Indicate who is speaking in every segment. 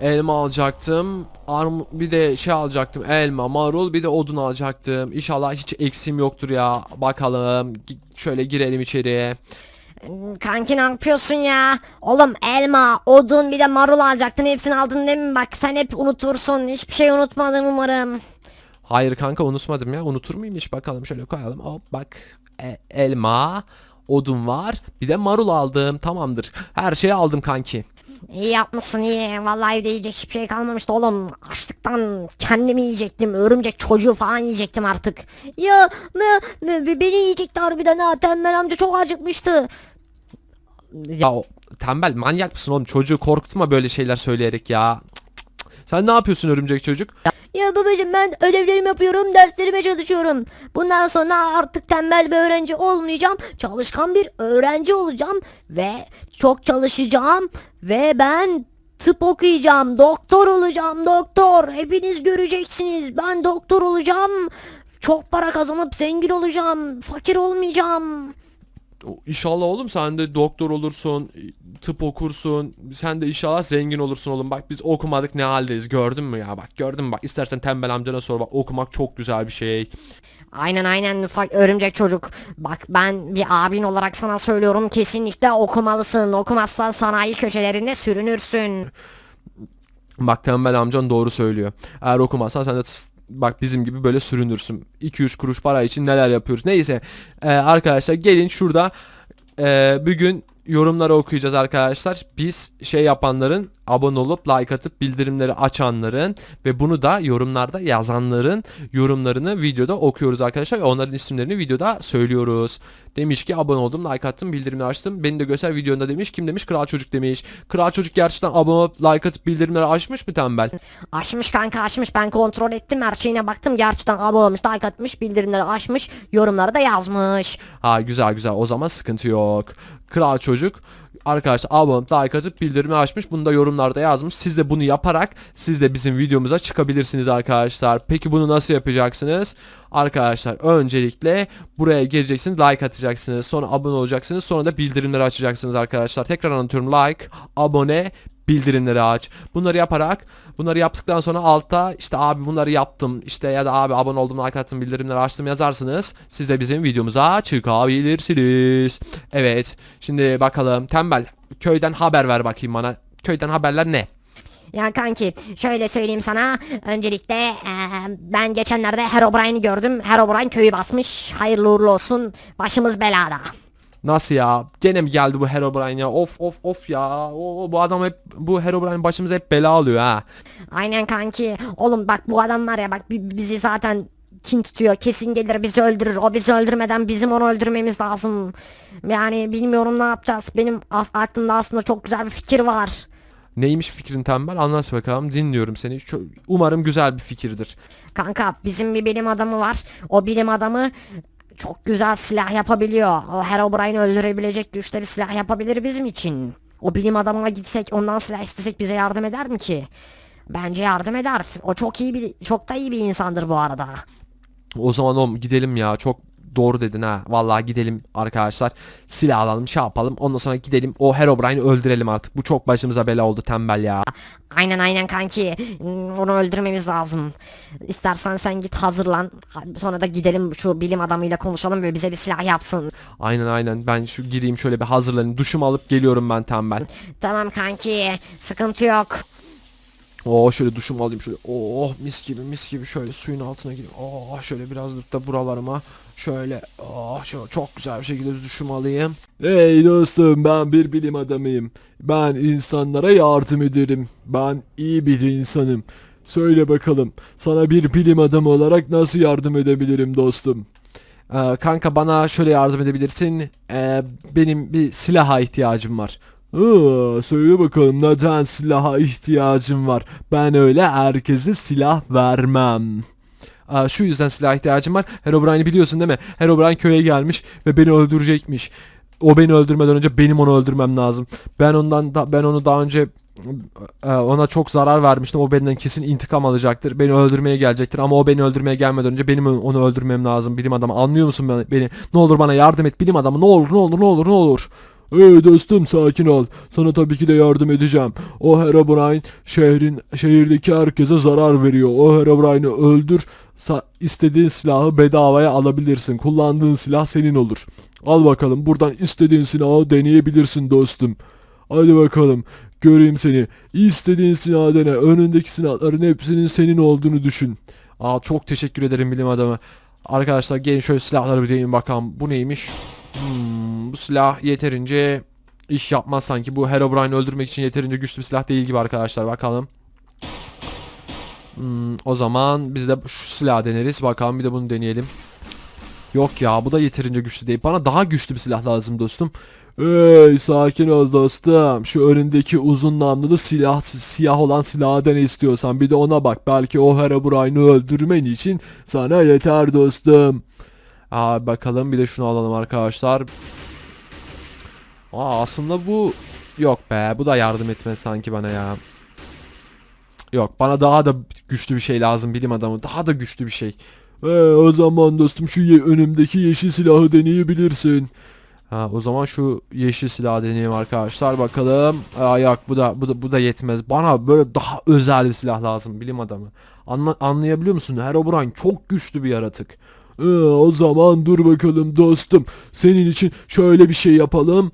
Speaker 1: Elma alacaktım. Arm bir de şey alacaktım. Elma, marul, bir de odun alacaktım. İnşallah hiç eksim yoktur ya. Bakalım. Gi- Şöyle girelim içeriye.
Speaker 2: Kanki ne yapıyorsun ya? Oğlum elma, odun bir de marul alacaktın. Hepsini aldın değil mi? Bak sen hep unutursun. Hiçbir şey unutmadın umarım.
Speaker 1: Hayır kanka unutmadım ya. Unutur muyum hiç? Bakalım şöyle koyalım. Hop bak. E, elma, odun var. Bir de marul aldım. Tamamdır. Her şeyi aldım kanki.
Speaker 2: İyi yapmışsın iyi. Vallahi evde yiyecek hiçbir şey kalmamıştı oğlum. Açlıktan kendimi yiyecektim. Örümcek çocuğu falan yiyecektim artık. Ya me, me- beni yiyecekti harbiden ha. Tembel amca çok acıkmıştı.
Speaker 1: Ya tembel manyak mısın oğlum? Çocuğu korkutma böyle şeyler söyleyerek ya. Cık, cık, cık. Sen ne yapıyorsun örümcek çocuk?
Speaker 2: Ya babacım ben ödevlerimi yapıyorum, derslerime çalışıyorum. Bundan sonra artık tembel bir öğrenci olmayacağım. Çalışkan bir öğrenci olacağım ve çok çalışacağım ve ben tıp okuyacağım. Doktor olacağım, doktor. Hepiniz göreceksiniz. Ben doktor olacağım. Çok para kazanıp zengin olacağım. Fakir olmayacağım.
Speaker 1: İnşallah oğlum sen de doktor olursun, tıp okursun. Sen de inşallah zengin olursun oğlum. Bak biz okumadık ne haldeyiz gördün mü ya bak gördün mü bak istersen tembel amcana sor bak okumak çok güzel bir şey.
Speaker 2: Aynen aynen ufak örümcek çocuk. Bak ben bir abin olarak sana söylüyorum kesinlikle okumalısın. Okumazsan sanayi köşelerinde sürünürsün.
Speaker 1: Bak tembel amcan doğru söylüyor. Eğer okumazsan sen de bak bizim gibi böyle sürünürsün. 2-3 kuruş para için neler yapıyoruz. Neyse Ee, arkadaşlar gelin şurada ee, bugün yorumları okuyacağız arkadaşlar. Biz şey yapanların abone olup like atıp bildirimleri açanların ve bunu da yorumlarda yazanların yorumlarını videoda okuyoruz arkadaşlar ve onların isimlerini videoda söylüyoruz. Demiş ki abone oldum, like attım, bildirimleri açtım. Beni de göster videonda demiş. Kim demiş? Kral Çocuk demiş. Kral Çocuk gerçekten abone olup like atıp bildirimleri açmış mı tembel?
Speaker 2: Açmış kanka açmış ben kontrol ettim her şeyine baktım gerçekten abone olmuş like atmış bildirimleri açmış yorumları da yazmış.
Speaker 1: Ha güzel güzel o zaman sıkıntı yok. Kral Çocuk arkadaşlar abone like atıp bildirimi açmış. Bunu da yorumlarda yazmış. Siz de bunu yaparak siz de bizim videomuza çıkabilirsiniz arkadaşlar. Peki bunu nasıl yapacaksınız? Arkadaşlar öncelikle buraya geleceksiniz like atacaksınız. Sonra abone olacaksınız. Sonra da bildirimleri açacaksınız arkadaşlar. Tekrar anlatıyorum like, abone, bildirimleri aç. Bunları yaparak bunları yaptıktan sonra altta işte abi bunları yaptım işte ya da abi abone oldum like attım bildirimleri açtım yazarsınız. Siz de bizim videomuza çıkabilirsiniz. Evet şimdi bakalım tembel köyden haber ver bakayım bana. Köyden haberler ne?
Speaker 2: Ya kanki şöyle söyleyeyim sana öncelikle eee, ben geçenlerde Herobrine'i gördüm Herobrine köyü basmış hayırlı uğurlu olsun başımız belada.
Speaker 1: Nasıl ya? Gene mi geldi bu Herobrine ya? Of of of ya. O, bu adam hep bu Herobrine başımıza hep bela alıyor ha.
Speaker 2: Aynen kanki oğlum bak bu adam var ya bak bi- bizi zaten kin tutuyor kesin gelir bizi öldürür o bizi öldürmeden bizim onu öldürmemiz lazım. Yani bilmiyorum ne yapacağız benim as- aklımda aslında çok güzel bir fikir var.
Speaker 1: Neymiş fikrin tembel? Anlat bakalım. Dinliyorum seni. Umarım güzel bir fikirdir.
Speaker 2: Kanka bizim bir bilim adamı var. O bilim adamı çok güzel silah yapabiliyor. O Herobrine'i öldürebilecek güçte bir silah yapabilir bizim için. O bilim adamına gitsek ondan silah istesek bize yardım eder mi ki? Bence yardım eder. O çok iyi bir çok da iyi bir insandır bu arada.
Speaker 1: O zaman oğlum gidelim ya. Çok doğru dedin ha. Vallahi gidelim arkadaşlar. Silah alalım, şey yapalım. Ondan sonra gidelim o Herobrine'i öldürelim artık. Bu çok başımıza bela oldu tembel ya.
Speaker 2: Aynen aynen kanki. Onu öldürmemiz lazım. İstersen sen git hazırlan. Sonra da gidelim şu bilim adamıyla konuşalım ve bize bir silah yapsın.
Speaker 1: Aynen aynen. Ben şu gireyim şöyle bir hazırlanayım. Duşumu alıp geliyorum ben tembel.
Speaker 2: Tamam kanki. Sıkıntı yok.
Speaker 1: Oo şöyle duşumu alayım şöyle. Oh mis gibi mis gibi şöyle suyun altına gireyim. Oh şöyle biraz da buralarıma şöyle oh şöyle çok güzel bir şekilde duşumu alayım. Hey dostum ben bir bilim adamıyım. Ben insanlara yardım ederim. Ben iyi bir insanım. Söyle bakalım sana bir bilim adamı olarak nasıl yardım edebilirim dostum? Ee, kanka bana şöyle yardım edebilirsin. Ee, benim bir silaha ihtiyacım var. Aa, söyle bakalım neden silaha ihtiyacım var? Ben öyle herkese silah vermem. Şu yüzden silah ihtiyacım var. Herobrine'i biliyorsun değil mi? Herobrine köye gelmiş ve beni öldürecekmiş. O beni öldürmeden önce benim onu öldürmem lazım. Ben ondan da, ben onu daha önce e, ona çok zarar vermiştim. O benden kesin intikam alacaktır. Beni öldürmeye gelecektir ama o beni öldürmeye gelmeden önce benim onu öldürmem lazım. Bilim adamı anlıyor musun beni? Ne olur bana yardım et bilim adamı. Ne olur ne olur ne olur ne olur. Hey dostum sakin ol. Sana tabii ki de yardım edeceğim. O Herobrine şehrin şehirdeki herkese zarar veriyor. O Herobrine'i öldür. Sa- istediğin silahı bedavaya alabilirsin. Kullandığın silah senin olur. Al bakalım buradan istediğin silahı deneyebilirsin dostum. Hadi bakalım. Göreyim seni. İstediğin silahı dene. Önündeki silahların hepsinin senin olduğunu düşün. Aa çok teşekkür ederim bilim adamı. Arkadaşlar gelin şöyle silahları bir deneyin bakalım. Bu neymiş? Hmm, bu silah yeterince iş yapmaz sanki. Bu Herobrine'i öldürmek için yeterince güçlü bir silah değil gibi arkadaşlar. Bakalım. Hmm, o zaman biz de şu silahı deneriz. Bakalım bir de bunu deneyelim. Yok ya bu da yeterince güçlü değil. Bana daha güçlü bir silah lazım dostum. Hey sakin ol dostum. Şu önündeki uzun namlulu silah siyah olan silahı dene istiyorsan bir de ona bak. Belki o Herobrine'i öldürmen için sana yeter dostum. Aa bakalım bir de şunu alalım arkadaşlar. Aa aslında bu yok be bu da yardım etmez sanki bana ya. Yok bana daha da güçlü bir şey lazım bilim adamı daha da güçlü bir şey. Ee, o zaman dostum şu ye- önümdeki yeşil silahı deneyebilirsin. Ha o zaman şu yeşil silahı deneyeyim arkadaşlar bakalım. Aa yok bu da bu da bu da yetmez. Bana böyle daha özel bir silah lazım bilim adamı. Anla, anlayabiliyor musun? Herobrine çok güçlü bir yaratık. Ee, o zaman dur bakalım dostum. Senin için şöyle bir şey yapalım.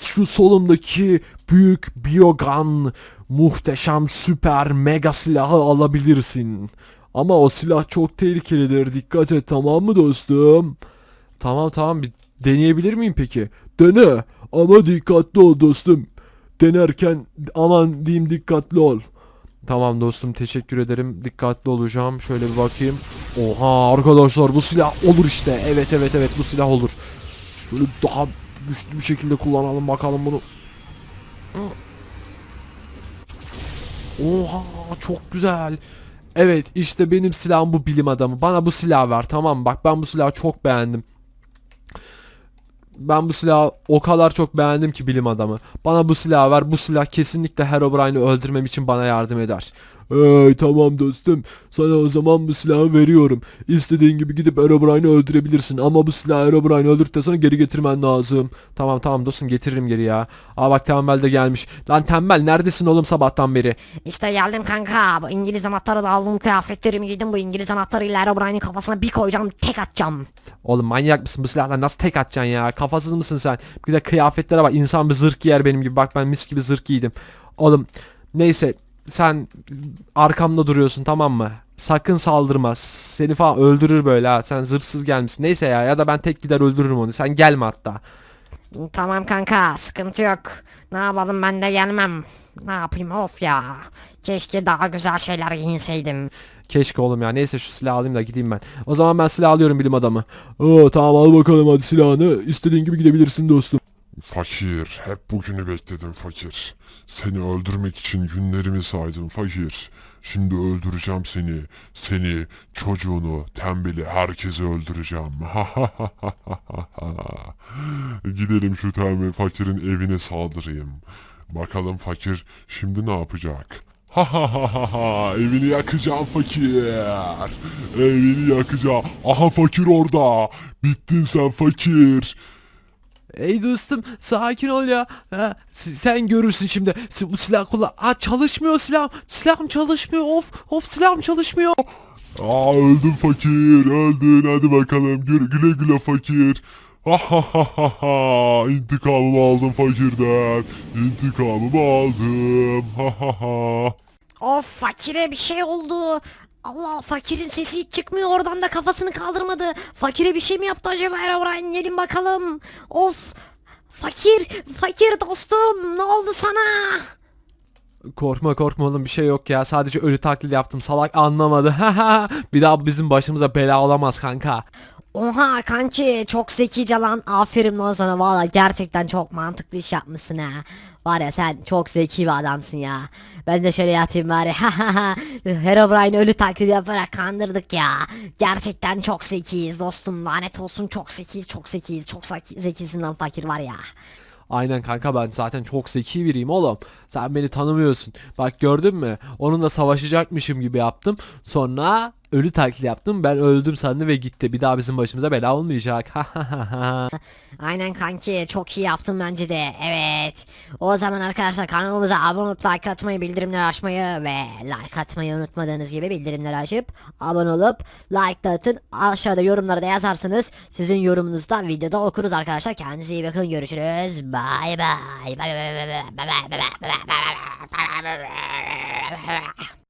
Speaker 1: Şu solumdaki büyük biogun muhteşem süper mega silahı alabilirsin. Ama o silah çok tehlikelidir. Dikkat et tamam mı dostum? Tamam tamam bir deneyebilir miyim peki? Dene ama dikkatli ol dostum. Denerken aman diyeyim dikkatli ol. Tamam dostum teşekkür ederim. Dikkatli olacağım. Şöyle bir bakayım. Oha arkadaşlar bu silah olur işte. Evet evet evet bu silah olur. Böyle daha güçlü bir şekilde kullanalım bakalım bunu. Oha çok güzel. Evet işte benim silahım bu bilim adamı. Bana bu silah ver tamam mı? Bak ben bu silahı çok beğendim. Ben bu silahı o kadar çok beğendim ki bilim adamı. Bana bu silahı ver. Bu silah kesinlikle Herobrine'i öldürmem için bana yardım eder. Hey tamam dostum. Sana o zaman bu silahı veriyorum. İstediğin gibi gidip Herobrine'i öldürebilirsin. Ama bu silahı Herobrine'i öldürdükten sonra geri getirmen lazım. Tamam tamam dostum getiririm geri ya. Aa bak tembel de gelmiş. Lan tembel neredesin oğlum sabahtan beri?
Speaker 2: İşte geldim kanka. Bu İngiliz anahtarı da aldım kıyafetlerimi giydim. Bu İngiliz anahtarıyla Herobrine'in kafasına bir koyacağım tek atacağım.
Speaker 1: Oğlum manyak mısın bu silahla nasıl tek atacaksın ya kafasız mısın sen bir de kıyafetlere bak insan bir zırh giyer benim gibi bak ben mis gibi zırh giydim Oğlum neyse sen arkamda duruyorsun tamam mı? Sakın saldırma. Seni falan öldürür böyle ha. Sen zırhsız gelmişsin. Neyse ya ya da ben tek gider öldürürüm onu. Sen gelme hatta.
Speaker 2: Tamam kanka sıkıntı yok. Ne yapalım ben de gelmem. Ne yapayım? Of ya. Keşke daha güzel şeyler giyinseydim.
Speaker 1: Keşke oğlum ya. Neyse şu silahı alayım da gideyim ben. O zaman ben silah alıyorum bilim adamı. Oo, tamam al bakalım hadi silahını. İstediğin gibi gidebilirsin dostum
Speaker 3: Fakir, hep bugünü bekledim fakir. Seni öldürmek için günlerimi saydım fakir. Şimdi öldüreceğim seni. Seni, çocuğunu, tembeli, herkesi öldüreceğim. Gidelim şu tembel fakirin evine saldırayım. Bakalım fakir şimdi ne yapacak? Ha ha ha ha ha evini yakacağım fakir. Evini yakacağım. Aha fakir orada. Bittin sen fakir.
Speaker 1: Ey dostum sakin ol ya. Ha, sen görürsün şimdi. S- Bu silah kullan. Aa çalışmıyor silahım. Silahım çalışmıyor. Of of silahım çalışmıyor.
Speaker 3: Aa öldün fakir öldün hadi bakalım güle güle, güle fakir. Ha ha ha ha ha intikamımı aldım fakirden. İntikamımı aldım. Ha ha ha.
Speaker 2: Of fakire bir şey oldu. Allah fakirin sesi hiç çıkmıyor oradan da kafasını kaldırmadı. Fakire bir şey mi yaptı acaba Herobrine gelin bakalım. Of fakir fakir dostum ne oldu sana?
Speaker 1: Korkma korkma oğlum bir şey yok ya. Sadece ölü taklidi yaptım. Salak anlamadı. bir daha bizim başımıza bela olamaz kanka.
Speaker 2: Oha kanki çok zekice lan aferin lan sana valla gerçekten çok mantıklı iş yapmışsın ha. Var ya sen çok zeki bir adamsın ya. Ben de şöyle yatayım bari. Herobrine ölü taklidi yaparak kandırdık ya. Gerçekten çok zekiyiz dostum lanet olsun çok zekiyiz çok zekiyiz çok zeki, zekisin lan fakir var ya.
Speaker 1: Aynen kanka ben zaten çok zeki biriyim oğlum. Sen beni tanımıyorsun. Bak gördün mü? Onunla savaşacakmışım gibi yaptım. Sonra ölü taklidi yaptım. Ben öldüm sandı ve gitti. Bir daha bizim başımıza bela olmayacak.
Speaker 2: Aynen kanki çok iyi yaptın bence de evet. O zaman arkadaşlar kanalımıza abone olup like atmayı bildirimleri açmayı ve like atmayı unutmadığınız gibi bildirimleri açıp abone olup like da atın. Aşağıda yorumlara da yazarsınız. Sizin yorumunuzu da videoda okuruz arkadaşlar. Kendinize iyi bakın görüşürüz. Bye bye bye bye